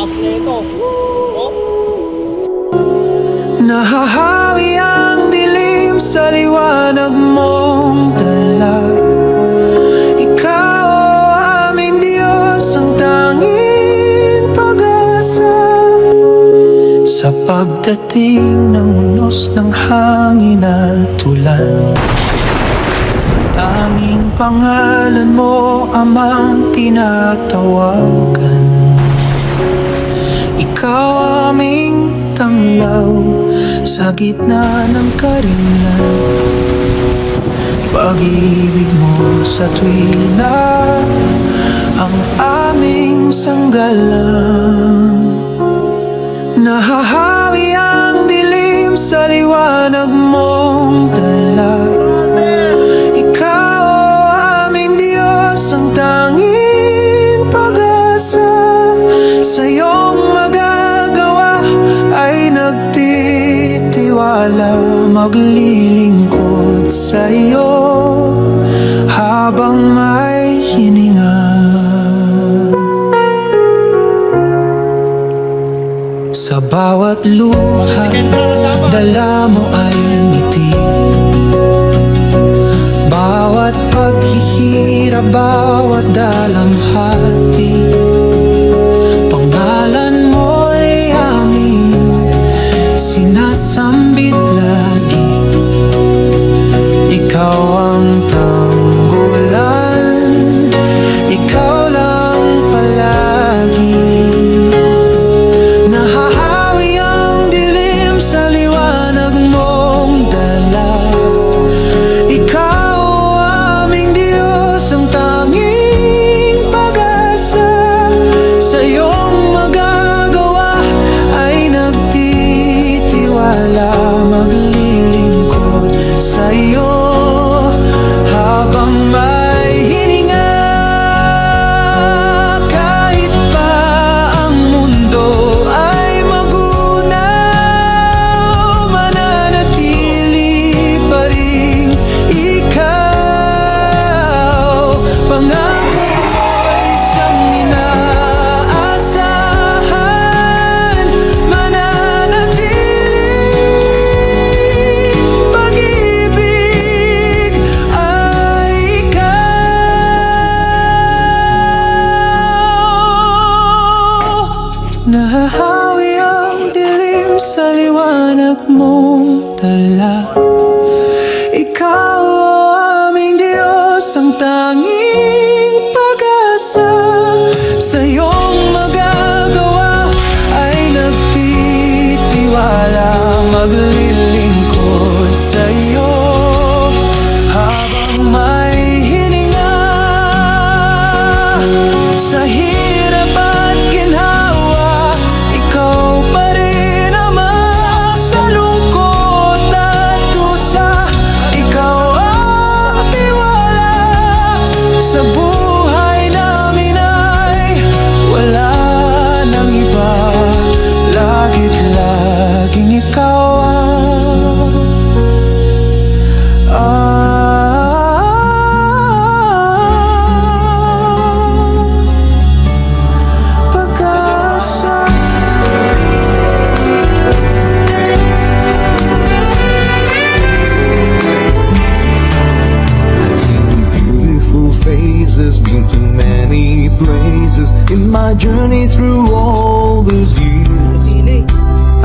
Lakas na ito. Oh. Nahahawi ang dilim sa liwanag mong dala Ikaw, o aming Diyos, ang tanging pag-asa Sa pagdating ng unos ng hangin at ulan Tanging pangalan mo amang tinatawagan gitna ng karimlan Pag-ibig mo sa tuwina ang aming sanggalang Nahahawi ang dilim sa liwanag mong dala. Ikaw, aming Diyos, ang tanging pag-asa Maglilingkod sa iyo habang may hininga. Sa bawat luha, dala mo ay ngiti. Bawat paghihirap, bawat dalamhati ang dilim sa liwanag mong dala. Ikaw, o aming Diyos, ang tanging pag-asa. Sa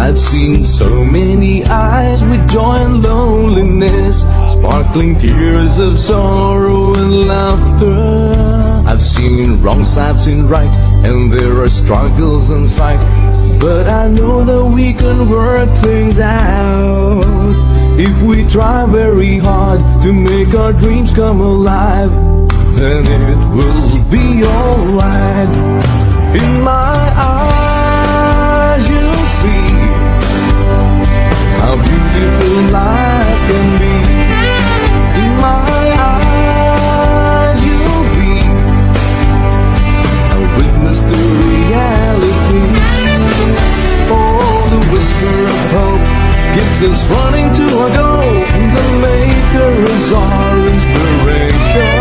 I've seen so many eyes with joy and loneliness, sparkling tears of sorrow and laughter. I've seen wrong sides and right, and there are struggles inside. But I know that we can work things out if we try very hard to make our dreams come alive. Then it will be alright. In my whisper of hope keeps us running to our goal. The maker is our inspiration.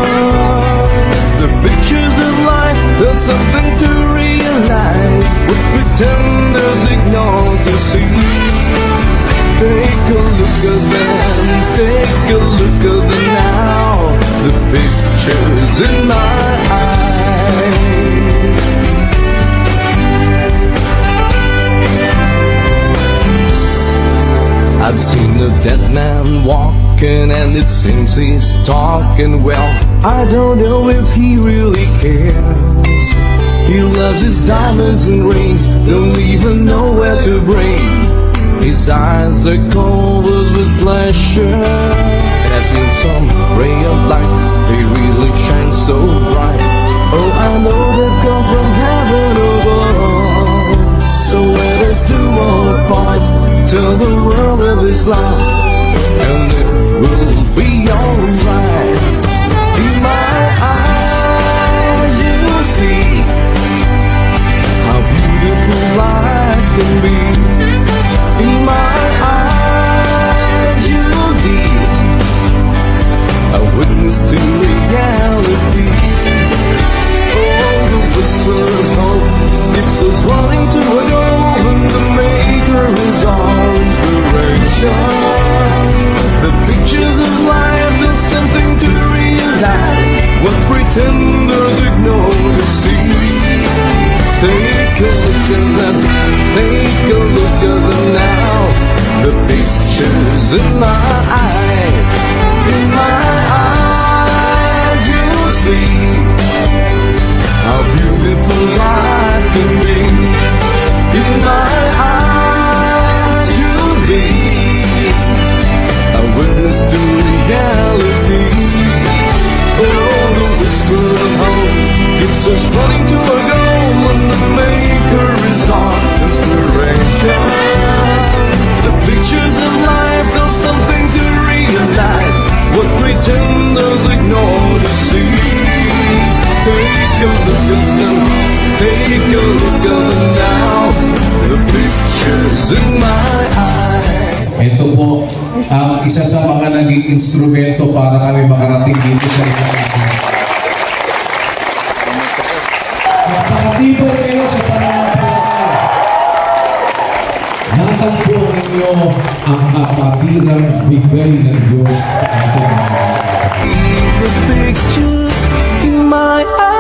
The pictures of life, there's something to realize. What pretenders ignore to see. Take a look at them, take a look at them now. The pictures in my eyes. Man walking and it seems he's talking well. I don't know if he really cares. He loves his diamonds and rings, don't even know where to bring. His eyes are covered with pleasure. And I've some ray of light, they really shine so bright. Oh, I know they come from heaven above. So let us do our part, tell the world of Islam, and 怎么爱。Ito po ang isa sa mga naging instrumento para kami makarating dito sa Nakakatibo kayo sa pananampalataya. Natagpo ninyo ang kapatirang bigay ng Diyos sa ating mga The pictures in my eyes